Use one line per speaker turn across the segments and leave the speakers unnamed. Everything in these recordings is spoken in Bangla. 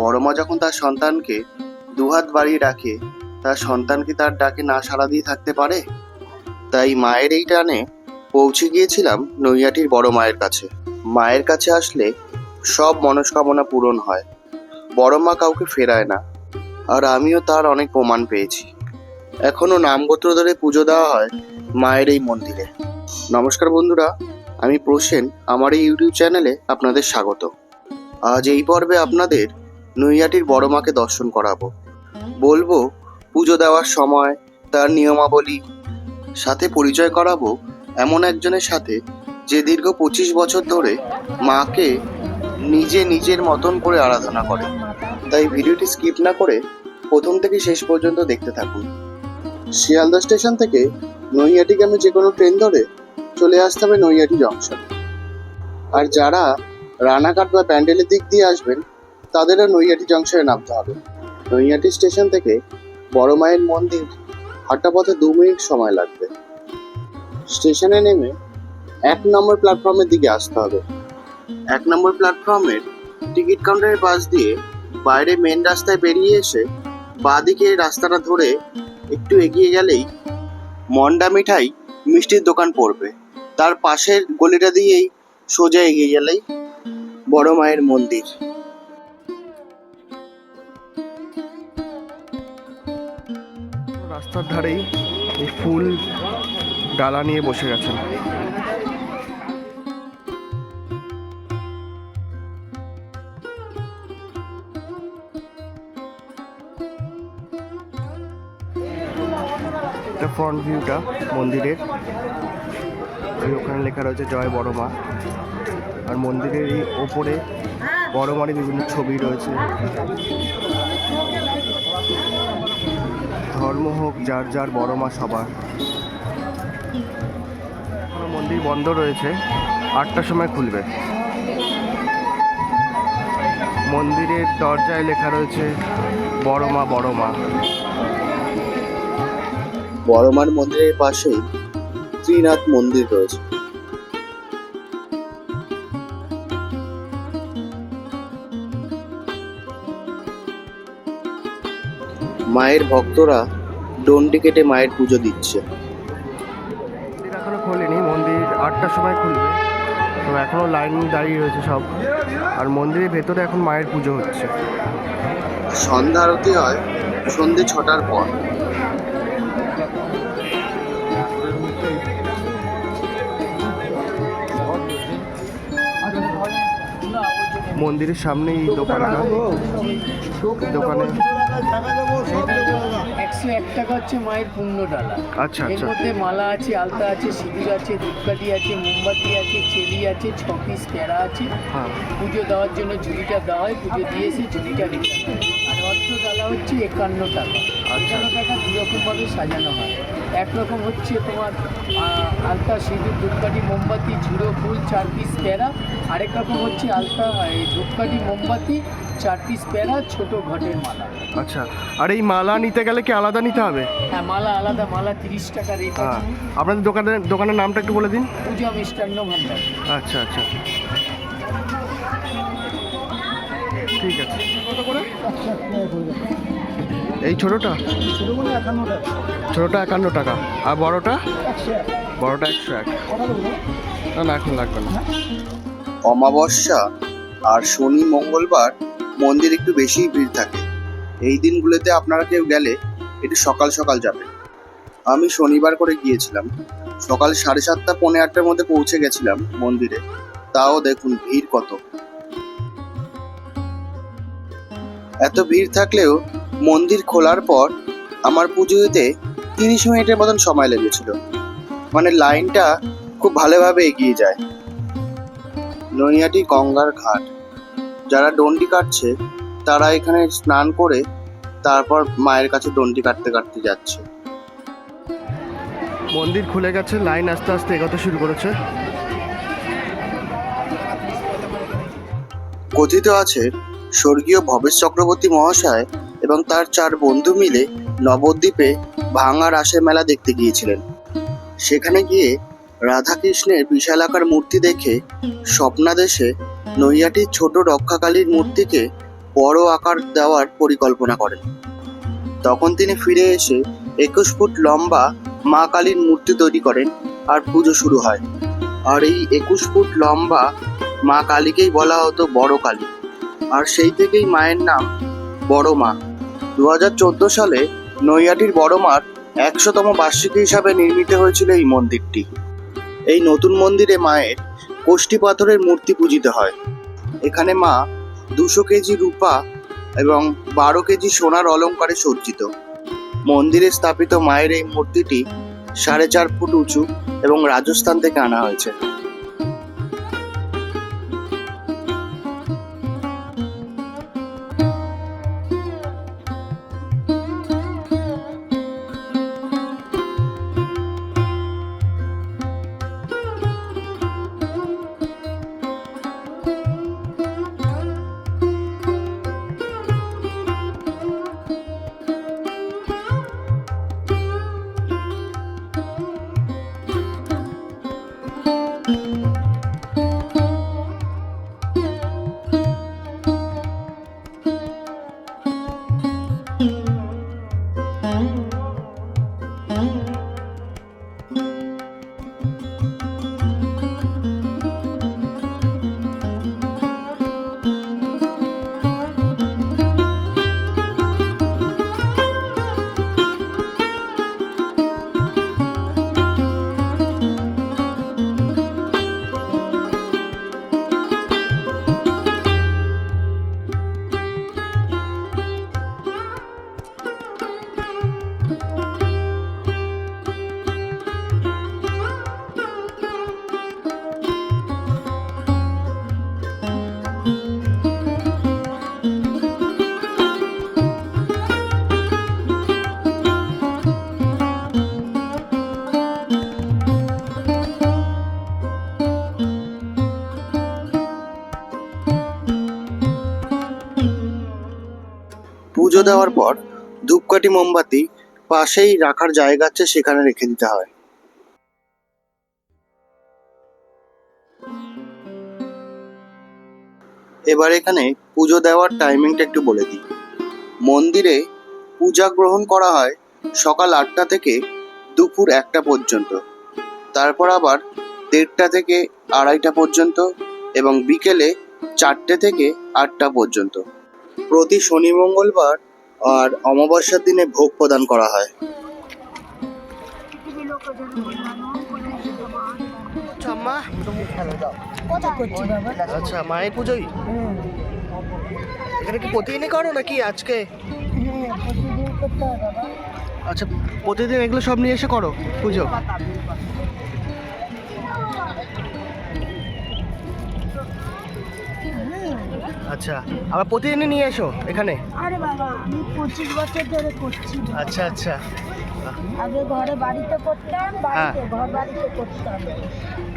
বড় মা যখন তার সন্তানকে দুহাত বাড়িয়ে ডাকে, তার সন্তান কি তার ডাকে না সাড়া দিয়ে থাকতে পারে? তাই মায়ের এই টানে পৌঁছে গিয়েছিলাম নৈয়াটির বড় মায়ের কাছে। মায়ের কাছে আসলে সব মনস্কামনা পূরণ হয়। বড় মা কাউকে ফেরায় না, আর আমিও তার অনেক প্রমাণ পেয়েছি। এখনও নামগোত্র ধরে পুজো দেওয়া হয় মায়ের এই মন্দিরে। নমস্কার বন্ধুরা, আমি প্রসেন, আমার এই ইউটিউব চ্যানেলে আপনাদের স্বাগত। আজ এই পর্বে আপনাদের নৈয়াটির বড় মাকে দর্শন করাবো। বলব, পুজো দেওয়ার সময় তার নিয়মাবলী সাথে পরিচয় করাবো এমন একজনের সাথে যে দীর্ঘ পঁচিশ বছর ধরে মাকে নিজে নিজের মতন করে আরাধনা করে। তাই ভিডিওটি স্কিপ না করে প্রথম থেকে শেষ পর্যন্ত দেখতে থাকুন। শিয়ালদা স্টেশন থেকে নৈয়াটিগামী যে কোনো ট্রেন ধরে চলে আসতে হবে নৈয়াটি জংশন। আর যারা রানাঘাট বা প্যান্ডেলের দিক দিয়ে আসবেন তাদেরও নৈয়াটি জংশনে নামতে হবে। নৈয়াটি স্টেশন থেকে বড় মায়ের মন্দির হাঁটা পথে দু মিনিট সময় লাগবে। স্টেশনে নেমে এক নম্বর প্ল্যাটফর্মের দিকে আসতে হবে। এক নম্বর প্ল্যাটফর্মের টিকিট কাউন্টারের পাশ দিয়ে বাইরে মেন রাস্তায় বেরিয়ে এসে বাঁদিকে রাস্তাটা ধরে একটু এগিয়ে গেলেই মন্ডা মিঠাই মিষ্টির দোকান পড়বে। তার পাশের গলিটা দিয়েই সোজা এগিয়ে গেলেই বড় মায়ের মন্দির।
রাস্তার ধারেই এই ফুল ডালা নিয়ে বসে গেছেন। ফ্রন্ট ভিউটা মন্দিরের। ওখানে লেখা রয়েছে, জয় বড় মা। আর মন্দিরের ওপরে বড় মারই বিভিন্ন ছবি রয়েছে। ধর্ম হোক, যার যার বড় মা সবার। মন্দির বন্ধ রয়েছে, আটটার সময় খুলবে। মন্দিরের দরজায় লেখা রয়েছে, বড় মা বড় মা।
বড় মার মন্দিরের পাশেই ত্রিনাথ মন্দির রয়েছে। মায়ের ভক্তরা ডন্ডি কেটে মায়ের পুজো দিচ্ছে।
মন্দির এখনও খোলেনি মন্দির আটটার সময় খুলবে। তো এখনও লাইন দাঁড়িয়ে রয়েছে সব। আর মন্দিরের ভেতরে এখন মায়ের পুজো হচ্ছে।
সন্ধ্যা আরতি হয় সন্ধে ছটার পর।
মন্দিরের সামনেই এই দোকানটা। দোকানে
একশো এক টাকা হচ্ছে মায়ের পূর্ণ ডালা।
আচ্ছা
এর
আচ্ছা।
মধ্যে মালা আছে আলতা আছে সিঁদুর আছে ধূপকাঠি আছে মোমবাতি আছে চেলি আছে ছ পিস প্যারা আছে।
হ্যাঁ।
পুজো দেওয়ার জন্য ঝুড়িটা দেওয়া হয় পুজো দিয়ে এসে ঝুড়িটা রেখে আর অর্থ ডালা হচ্ছে একান্ন টাকা।
আচ্ছা।
একান্ন টাকা দুরকমভাবে সাজানো হয়। একরকম হচ্ছে তোমার আলতা সিঁদুর ধূপকাঠি মোমবাতি ঝুড়ো ফুল চার পিস প্যারা আরেক রকম হচ্ছে আলতা ধূপকাঠি মোমবাতি চার পিস প্যারা ছোট ঘটের মালা।
আচ্ছা আর এই মালা নিতে গেলে কি আলাদা নিতে হবে?
হ্যাঁ মালা আলাদা মালা তিরিশ টাকা রেট
হ্যাঁ
আছে
আপনাদের দোকানের দোকানের নামটা একটু বলে দিন।
পূজা মিষ্টান্ন ভান্ডার।
আচ্ছা আচ্ছা। ঠিক আছে। এই ছোটোটা? ছোটোটা একান্ন টাকা। আর বড়টা? বড়টা একশো এক। না না এখন লাগবে না।
অমাবস্যা আর শনি মঙ্গলবার মন্দির একটু বেশিই ভিড় থাকে। এই দিনগুলোতে আপনারা কেউ গেলে একটু সকাল সকাল যাবেন। আমি শনিবার করে গিয়েছিলাম। সকাল সাড়ে সাতটা, পৌনে আটটার মধ্যে পৌঁছে গেছিলাম মন্দিরে। তাও দেখুন ভিড় কত। এত ভিড় থাকলেও মন্দির খোলার পর আমার পুজো দিতে তিরিশ মিনিটের মতন সময় লেগেছিল। মানে লাইনটা খুব ভালোভাবে এগিয়ে যায়। নৈয়াটি গঙ্গার ঘাট। যারা ডন্ডি কাটছে তারা এখানে স্নান করে তারপর মায়ের কাছে ডন্ডি কাটতে কাটতে যাচ্ছে।
মন্দির খুলে গেছে লাইন আস্তে আস্তে এগোতে শুরু করেছে।
কথিত আছে স্বর্গীয় ভবেশ চক্রবর্তী মহাশয় এবং তার চার বন্ধু মিলে নবদ্বীপে ভাঙা রাসের মেলা দেখতে গিয়েছিলেন। সেখানে গিয়ে রাধাকৃষ্ণের বিশালাকার মূর্তি দেখে স্বপ্নাদেশে নৈয়াটির ছোট রক্ষাকালীর মূর্তিকে বড় আকার দেওয়ার পরিকল্পনা করেন। তখন তিনি ফিরে এসে একুশ ফুট লম্বা মা কালীর মূর্তি তৈরি করেন আর পুজো শুরু হয়। আর এই একুশ ফুট লম্বা মা কালীকেই বলা হতো বড় কালী। আর সেই থেকেই মায়ের নাম বড় মা। দু হাজার চোদ্দ সালে নৈয়াটির বড় মার একশোতম বার্ষিকী হিসাবে নির্মিত হয়েছিল এই মন্দিরটি। এই নতুন মন্দিরে মায়ের কোষ্ঠী পাথরের মূর্তি পূজিত হয়। এখানে মা দুশো কেজি রূপা এবং বারো কেজি সোনার অলঙ্কারে সজ্জিত। মন্দিরে স্থাপিত মায়ের এই মূর্তিটি সাড়ে চার ফুট উঁচু এবং রাজস্থান থেকে আনা হয়েছে। দেওয়ার পর ধূপকাঠি মোমবাতি পাশেই রাখার জায়গা আছে, সেখানে রেখে দিতে হয়। এবার এখানে পুজো দেওয়ার টাইমিংটা একটু বলে দিই। মন্দিরে পূজা গ্রহণ করা হয় সকাল আটটা থেকে দুপুর একটা পর্যন্ত। তারপর আবার দেড়টা থেকে আড়াইটা পর্যন্ত এবং বিকেলে চারটে থেকে আটটা পর্যন্ত। প্রতি শনি মঙ্গলবার আর অমাবস্যার দিনে ভোগ প্রদান করা হয়। আচ্ছা মায়ের পুজোই? এখানে কি প্রতিদিনই করো নাকি আজকে?
আচ্ছা প্রতিদিন এগুলো সব নিয়ে এসে করো পুজো? আচ্ছা আবার প্রতিদিনই নিয়ে এসো এখানে?
আরে বাবা আমি পঁচিশ বছর ধরে করছি।
আচ্ছা আচ্ছা।
আগে ঘরে বাড়িতে করতাম বাড়িতে ঘর বাড়িতে করতাম।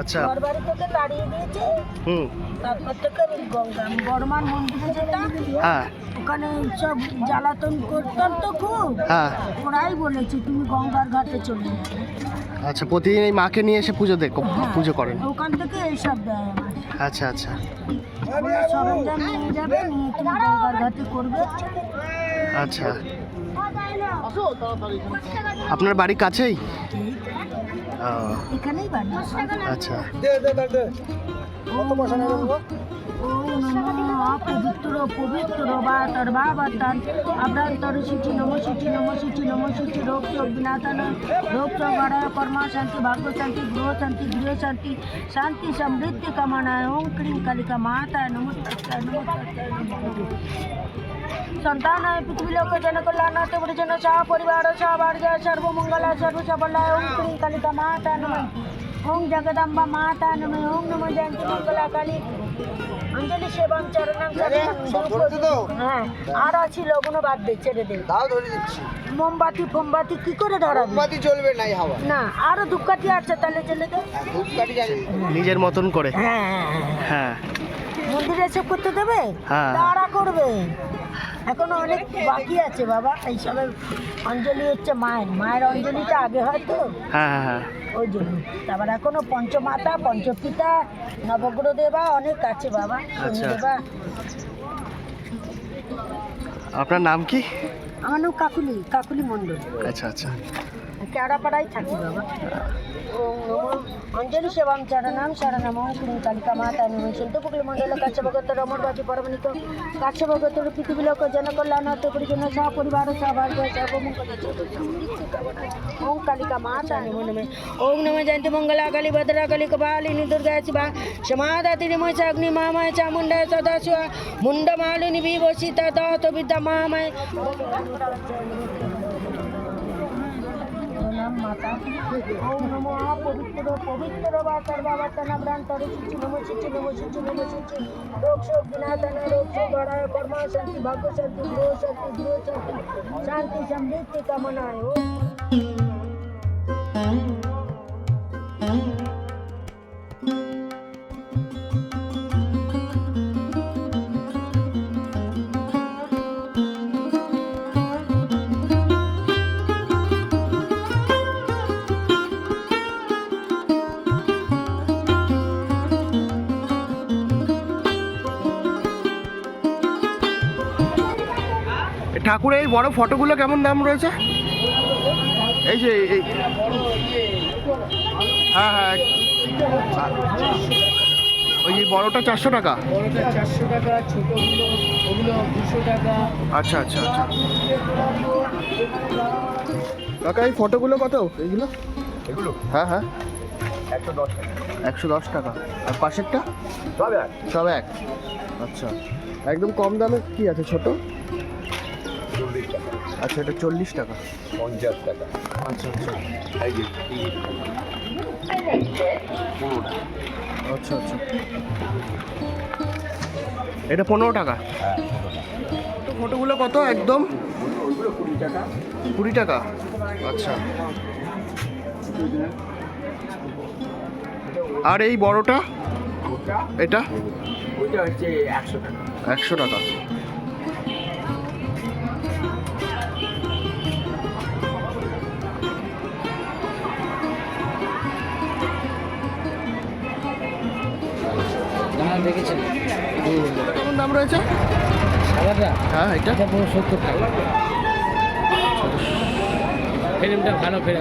আচ্ছা।
ঘর বাড়ি থেকে তাড়িয়ে দিয়েছে।
হুম।
তারপর থেকে আমি গঙ্গা বর্মার মন্দিরে যেতাম।
হ্যাঁ।
ওখানে সব জ্বালাতন করতাম তো খুব।
হ্যাঁ।
ওরাই বলেছে তুমি গঙ্গার ঘাটে চলে
আচ্ছা প্রতিদিন এই মাকে নিয়ে এসে পুজো দেখো পুজো করেন।
ওখান থেকে এইসব দেয়
আচ্ছা আচ্ছা।
সরঞ্জাম নিয়ে যাবে নিয়ে তুমি গঙ্গার করবে।
আচ্ছা। আপনার বাড়ি কাছেই? ও,
এখানেই বাড়ি।
আচ্ছা।
ওম নমো পবিত্র পবিত্র বা তর বাবা তান আভ্রান্তর সূচি নম সূচি নম সূচি নম সূচি রোগ চোখ বিনাশন রোগ চোখ বাড়ায় কর্মা শান্তি ভাগ্য শান্তি গৃহ শান্তি গৃহ শান্তি শান্তি সমৃদ্ধি কামনায় ওম ক্রিং কালিকা মাতায় নমস্কার নমস্কার সন্তানায় পৃথিবী লোক জনকল্যাণার্থে পরিজন সহ পরিবার সহ বার্য সর্বমঙ্গলা সর্বসফলায় ওম ক্রিং কালিকা মাতা নম ওম জগদম্বা মাতা নম ওম নম জয়ন্তী মঙ্গলা কালী অঞ্জলি চরণাম হ্যাঁ আর আছে লগ্ন বাদ দে ছেড়ে দে।
তাও ধরে দিচ্ছি।
মোমবাতি ফোমবাতি কি করে ধরাবি?
মোমবাতি চলবে নাই হাওয়া।
না আরও ধূপকাঠি আছে তাহলে দে।
ধূপকাঠি
নিজের মতন করে।
হ্যাঁ হ্যাঁ, হ্যাঁ।
হ্যাঁ।
মন্দিরে এসব করতে দেবে?
হ্যাঁ।
তারা করবে। এখনও অনেক বাকি আছে বাবা। এইসবের অঞ্জলি হচ্ছে মায়ের। মায়ের অঞ্জলিটা আগে হয় তো?
হ্যাঁ হ্যাঁ হ্যাঁ।
ওই জন্য। তারপর এখনও পঞ্চমাতা পঞ্চপিতা নবগ্রহ দেবা অনেক আছে বাবা।
আচ্ছা।
দেবা
আপনার নাম কি?
আমার নাম কাকুলি কাকুলি মণ্ডল।
আচ্ছা আচ্ছা।
কেওড়াপাড়ায় থাকি। বাবা ওম নমো অঞ্জলি সেবাম চরণাম শরণম ক্রিম কালিকা মাতা নমঃ। শিল্পকুল মণ্ডল কাচ্য ভগত রমর বাজি পরমনিক কাচ্য ভগত পৃথিবী লোক জনকল্যাণার্থ পরিজন সহ পরিবার সহভাগ্য সর্বমঙ্গল ওম কালিকা মাতা নমঃ নমঃ। ওম নমঃ জয়ন্তী মঙ্গলা, কালী ভদ্রা, কালী কপালিনী, দুর্গা শিবা। সমাদাতি নমঃ অগ্নি মামায় চামুণ্ডা সদা শিবা মুন্ডমালিনী বিভূষিতা দত বিদ্যা মামায়। মাতা। ওম নমো পবিত্র পবিত্র বা সর্বাবর্তন ভ্রান্ত শুচি নম শুচি নম শুচি নম শুচি রোগ শোক বিনাশন রোগ শোক গড়ায় কর্ম শান্তি, ভাগ্য শান্তি, গৃহ শান্তি গৃহ শান্তি। শান্তি, সমৃদ্ধি কামনায়। ওম
ঠাকুরের এই বড় ফটোগুলো কেমন দাম রয়েছে? এই যে এই হ্যাঁ হ্যাঁ ওই যে বড়টা চারশো টাকা।
বড়টা চারশো টাকা ছোটোগুলো ওগুলো দুশো টাকা।
আচ্ছা আচ্ছা আচ্ছা। কাকা এই ফটোগুলো কত? এইগুলো
এগুলো?
হ্যাঁ হ্যাঁ।
একশো দশ টাকা।
একশো দশ টাকা। আর পাশেরটা?
সব এক।
সব এক। আচ্ছা। একদম কম দামে কি আছে ছোট? আচ্ছা এটা চল্লিশ টাকা।
পঞ্চাশ টাকা।
আচ্ছা আচ্ছা। আচ্ছা আচ্ছা। এটা পনেরো টাকা?
হ্যাঁ
ফটোগুলো কত একদম?
কুড়ি টাকা।
আচ্ছা। আর এই বড়টা? এটা?
একশো টাকা।
একশো টাকা।
দেখেছেন
কেমন দাম রয়েছে?
খাবারটা
হ্যাঁ এটা?
সত্তর টাকা। ফিল্মটা ভালো ফিল্ম।